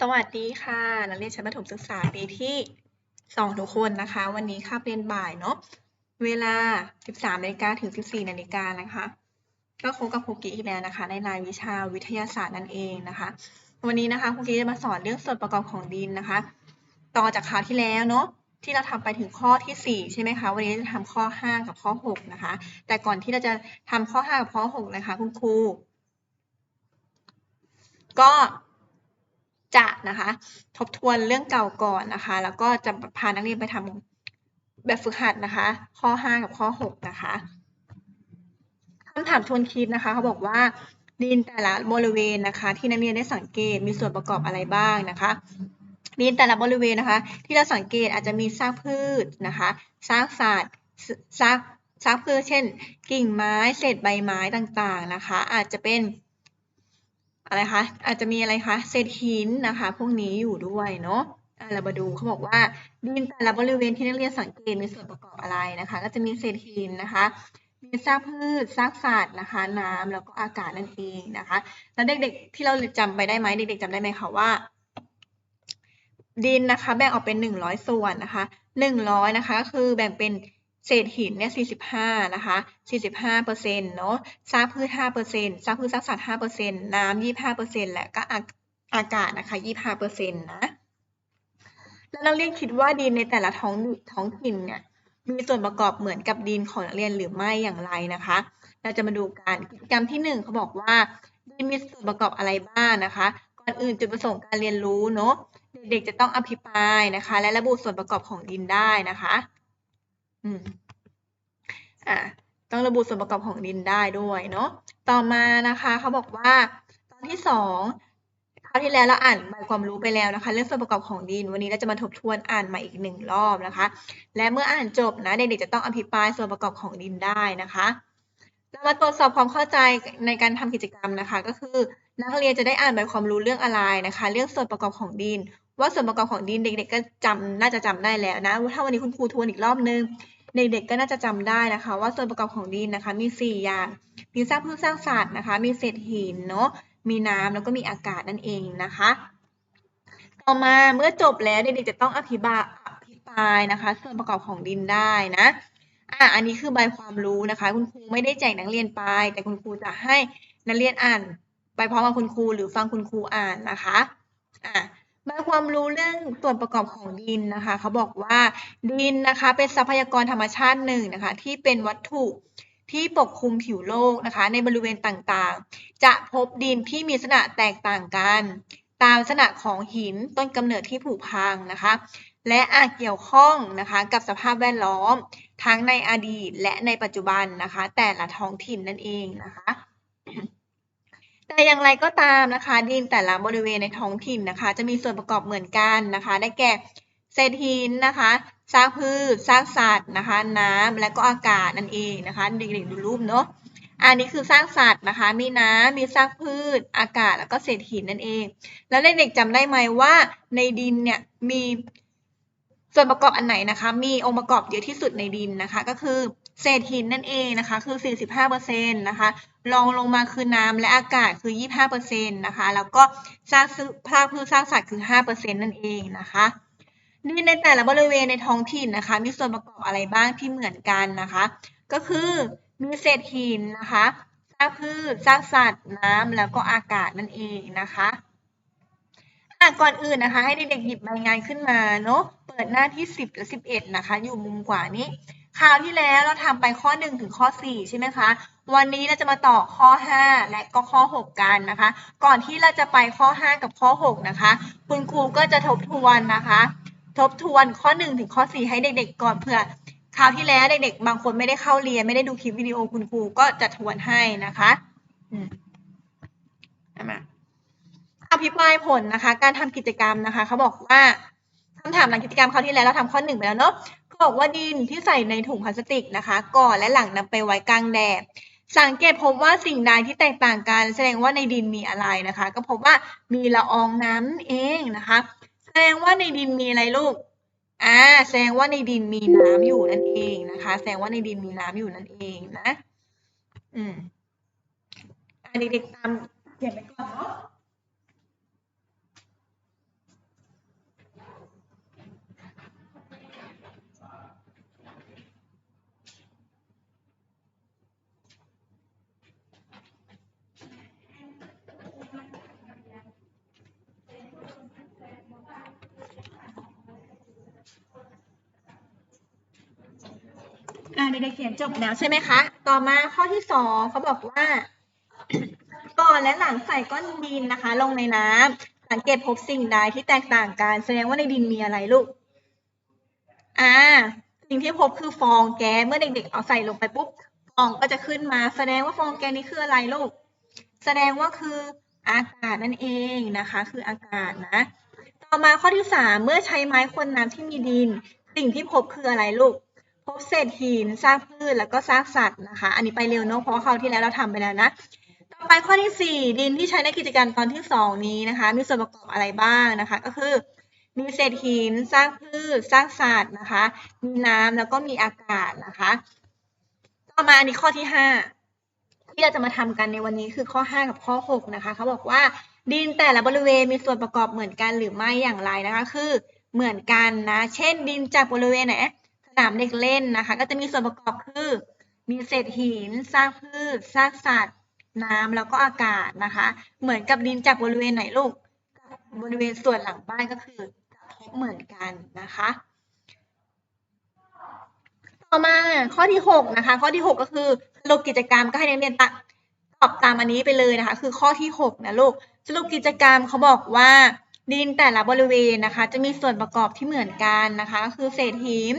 สวัสดีค่ะ นักเรียนชั้นประถมศึกษาปีที่สองทุกคนนะคะ วันนี้คาบเรียนบ่ายเนาะเวลา 13นาฬิกาถึง 14นาฬิกานะคะ ก็คงกับครูกิอีกแล้วนะคะ ในรายวิชาวิทยาศาสตร์นั่นเองนะคะ วันนี้นะคะครูกิจะมาสอนเรื่องส่วนประกอบของดินนะคะ ต่อจากคราวที่แล้วเนาะที่เราทำไปถึงข้อที่ 4 ใช่ไหมคะวันนี้จะทำข้อ 5 กับข้อ 6 นะคะ แต่ก่อนที่เราจะทำข้อ 5 กับข้อ 6 นะคะ คุณครูก็ จะนะคะ ทบทวนเรื่องเก่าก่อนนะคะ แล้วก็จะพานักเรียนไปทำแบบฝึกหัดนะคะ ข้อ 5 กับข้อ 6 นะคะคำถามทวนคิดนะคะเขาบอกว่าดินแต่ละบริเวณนะคะ ที่นักเรียนได้สังเกตมีส่วนประกอบอะไรบ้างนะคะดินแต่ละบริเวณนะคะ ที่เราสังเกตอาจจะมีซากพืชนะคะซากสัตว์ซากซากพืชเช่น กิ่งไม้เศษใบไม้ต่างๆนะคะ อาจจะเป็น อะไรคะ อาจจะมีอะไรคะเศษหินนะคะ พวกนี้อยู่ด้วยเนาะเรามาดูเขาบอกว่าดินแต่ละบริเวณที่นักเรียนสังเกตมีส่วนประกอบอะไรนะคะ ก็จะมีเศษหินนะคะ มีซากพืชซากสัตว์นะคะ น้ำแล้วก็อากาศนั่นเองนะคะ แล้วเด็กๆ ที่เราจำไปได้ไหมเด็ก ๆจำได้ไหมคะว่า ดินนะคะ แบ่งออกเป็นหนึ่งร้อยส่วนนะคะหนึ่งร้อยนะคะก็คือแบ่งเป็น เศษหินเนี่ย 45 นะคะ 45เปอร์เซ็นต์เนาะซากพืช5เปอร์เซ็นต์ซากพืชซากสัตว์5เปอร์เซ็นต์น้ำ25เปอร์เซ็นต์และก็อากาศนะคะ 25เปอร์เซ็นต์นะ แล้วนักเรียนคิดว่าดินในแต่ละท้องท้องถิ่นเนี่ย มีส่วนประกอบเหมือนกับดินของนักเรียนหรือไม่อย่างไรนะคะ เราจะมาดูกันกิจกรรมที่ 1เขาบอกว่าดินมีส่วนประกอบอะไรบ้างนะคะ ก่อนอื่นจุดประสงค์การเรียนรู้เนาะ เด็กๆจะต้องอภิปรายนะคะ และระบุส่วนประกอบของดินได้นะคะ อืมอ่าต้องระบุส่วนประกอบของดินได้ด้วยเนาะต่อมานะคะเขาบอกว่าตอนที่สองคราวที่แล้วเราอ่านใบความรู้ไปแล้วนะคะ เรื่องส่วนประกอบของดิน วันนี้เราจะมาทบทวนอ่านใหม่อีกหนึ่งรอบนะคะ และเมื่ออ่านจบนะเด็กๆจะต้องอภิปรายส่วนประกอบของดินได้นะคะเรามาตรวจสอบความเข้าใจในการทำกิจกรรมนะคะ ก็คือนักเรียนจะได้อ่านใบความรู้เรื่องอะไรนะคะ เรื่องส่วนประกอบของดิน ว่าส่วนประกอบของดินเด็ก ๆ ก็จำน่าจะจำได้แล้วนะถ้าวันนี้คุณครูทวนอีกรอบนึง เด็กๆก็น่าจะจำได้นะคะ ว่าส่วนประกอบของดินนะคะ มี 4 อย่าง มีซากพืชซากสัตว์นะคะ มีเศษหินเนาะ มีน้ำแล้วก็มีอากาศนั่นเองนะคะ ต่อมาเมื่อจบแล้วเด็กๆจะต้องอธิบายอธิบายนะคะ ส่วนประกอบของดินได้นะอะอันนี้คือใบความรู้นะคะ คุณครูไม่ได้แจกนักเรียนไป แต่คุณครูจะให้นักเรียนอ่าน ไปพร้อมกับคุณครูหรือฟังคุณครูอ่านนะคะอะ มาความรู้เรื่องส่วนประกอบของดินนะคะเขาบอกว่าดินนะคะเป็นทรัพยากรธรรมชาติหนึ่งนะคะ ที่เป็นวัตถุที่ปกคลุมผิวโลกนะคะ ในบริเวณต่างๆ จะพบดินที่มีลักษณะแตกต่างกัน ตามลักษณะของหินต้นกำเนิดที่ผุพังนะคะ และอาจเกี่ยวข้องนะคะกับสภาพแวดล้อม ทั้งในอดีตและในปัจจุบันนะคะ แต่ละท้องถิ่นนั่นเองนะคะ แต่อย่างไรก็ตามนะคะ ดินแต่ละบริเวณในท้องถิ่นนะคะ จะมีส่วนประกอบเหมือนกันนะคะ ได้แก่เศษหินนะคะซากพืชซากสัตว์นะคะ น้ำและก็อากาศนั่นเองนะคะเด็กๆดูรูปเนาะอันนี้คือซากสัตว์นะคะ มีน้ำมีซากพืช อากาศ แล้วก็เศษหินนั่นเอง แล้วเด็กๆจำได้ไหมว่าในดินเนี่ยมีส่วนประกอบอันไหนนะคะ มีองค์ประกอบเยอะที่สุดในดินนะคะ ก็คือ เศษหินนั่นเองนะคะ คือ 45%นะคะรองลงมาคือน้ำและอากาศคือ 25%นะคะ แล้วก็ซากภาคพืชซากสัตว์คือ 5%นั่นเองนะคะดินในแต่ละบริเวณในท้องถิ่นนะคะ มีส่วนประกอบอะไรบ้างที่เหมือนกันนะคะ ก็คือมีเศษหินนะคะซากพืชซากสัตว์ น้ำแล้วก็อากาศนั่นเองนะคะก่อนอื่นนะคะ ให้เด็กๆหยิบใบงานขึ้นมาเนาะเปิดหน้าที่ 10 และ 11 นะคะ อยู่มุมขวานี้ คราวที่แล้วเราทำไปข้อ 1 ถึงข้อ 4 ใช่ไหมคะ วันนี้เราจะมาต่อข้อ 5 และก็ข้อ 6 กันนะคะ ก่อนที่เราจะไปข้อ 5 กับข้อ 6 นะคะ คุณครูก็จะทบทวนนะคะ ทบทวนข้อ 1 ถึงข้อ 4 ให้เด็กๆ ก่อนเผื่อคราวที่แล้วเด็กๆ บางคนไม่ได้เข้าเรียนไม่ได้ดูคลิปวิดีโอคุณครูก็จะทวนให้นะคะอืมมาอภิปรายผลนะคะ การทำกิจกรรมนะคะเขาบอกว่าคำถามหลังกิจกรรมคราวที่แล้วเราทำข้อหนึ่งไปแล้วเนาะเขา บอกว่าดินที่ใส่ในถุงพลาสติกนะคะ ก่อนและหลังนำไปไว้กลางแดดสังเกตพบว่าสิ่งใดที่แตกต่างกัน แสดงว่าในดินมีอะไรนะคะ ก็พบว่ามีละอองน้ำเองนะคะ แสดงว่าในดินมีอะไรลูกอ่าแสดงว่าในดินมีน้ำอยู่นั่นเองนะคะ แสดงว่าในดินมีน้ำอยู่นั่นเองนะ อืมอันนี้เด็กตามเขียนไปก่อนเนาะ อ่าเด็กๆเขียนจบแล้วใช่ไหมคะ ต่อมาข้อที่สองเขาบอกว่า ก่อนและหลังใส่ก้อนดินนะคะ ลงในน้ำสังเกตพบสิ่งใดที่แตกต่างกัน แสดงว่าในดินมีอะไรลูก อ่า สิ่งที่พบคือฟองแก๊สเมื่อเด็ก ๆ เอาใส่ลงไปปุ๊บฟองก็จะขึ้นมา แสดงว่าฟองแก๊สนี้คืออะไรลูก แสดงว่าคืออากาศนั่นเองนะคะ คืออากาศนะ ต่อมาข้อที่สามเมื่อใช้ไม้คนน้ำที่มีดิน สิ่งที่พบคืออะไรลูก บเศษหินซากพืชแล้วก็ซากสัตว์นะคะ อันนี้ไปเร็วเนอะเพราะว่าคราวที่แล้วเราทำไปแล้วนะ ต่อไปข้อที่สี่ดินที่ใช้ในกิจกรรตอนที่สองนี้นะคะ มีส่วนประกอบอะไรบ้างนะคะ ก็คือมีเศษหินซากพืชซากสัตว์นะคะ มีน้ำแล้วก็มีอากาศนะคะ ต่อมาอันนี้ข้อที่ห้าที่เราจะมาทำกันในวันนี้คือข้อ 5 กับข้อ 6 นะคะเขาบอกว่าดินแต่ละบริเวณมีส่วนประกอบเหมือนกันหรือไม่อย่างไรนะคะ คือเหมือนกันนะ เช่น ดินจากบริเวณไหน นามเด็กเล่นนะคะ ก็จะมีส่วนประกอบคือ มีเศษหินซากพืชซากสัตว์ น้ำแล้วก็อากาศนะคะ เหมือนกับดินจากบริเวณไหนลูกบริเวณส่วนหลังบ้านก็คือพบเหมือนกันนะคะ ต่อมาข้อที่หกนะคะ ข้อที่หกก็คือสรุปกิจกรรมก็ให้นักเรียนตะตอบตามอันนี้ไปเลยนะคะ คือข้อที่หกนะลูกสรุปกิจกรรมเขาบอกว่าดินแต่ละบริเวณนะคะ จะมีส่วนประกอบที่เหมือนกันนะคะ ก็คือเศษหิน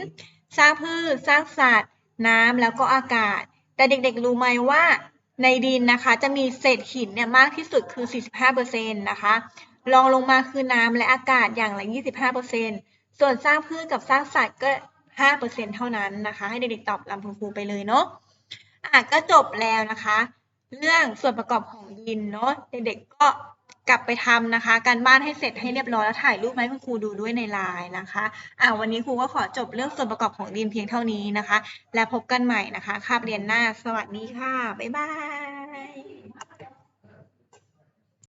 ซากพืชซากสัตว์ น้ำแล้วก็อากาศ แต่เด็กๆ รู้ไหมว่าในดินนะคะ จะมีเศษหินเนี่ยมากที่สุดคือ 45%นะคะรองลงมาคือน้ำและอากาศอย่างละ 25%ส่วนซากพืชกับซากสัตว์ก็ 5%เท่านั้นนะคะ ให้เด็กๆตอบตามคุณครูไปเลยเนาะอะก็จบแล้วนะคะ เรื่องส่วนประกอบของดินเนาะเด็กๆก็ กลับไปทำนะคะ การบ้านให้เสร็จให้เรียบร้อยแล้วถ่ายรูปไหมคุณครูดูด้วยในไลน์นะคะอ่าวันนี้ครูก็ขอจบเรื่องส่วนประกอบของดินเพียงเท่านี้นะคะ และพบกันใหม่นะคะคาบเรียนหน้า สวัสดีค่ะ บ๊ายบาย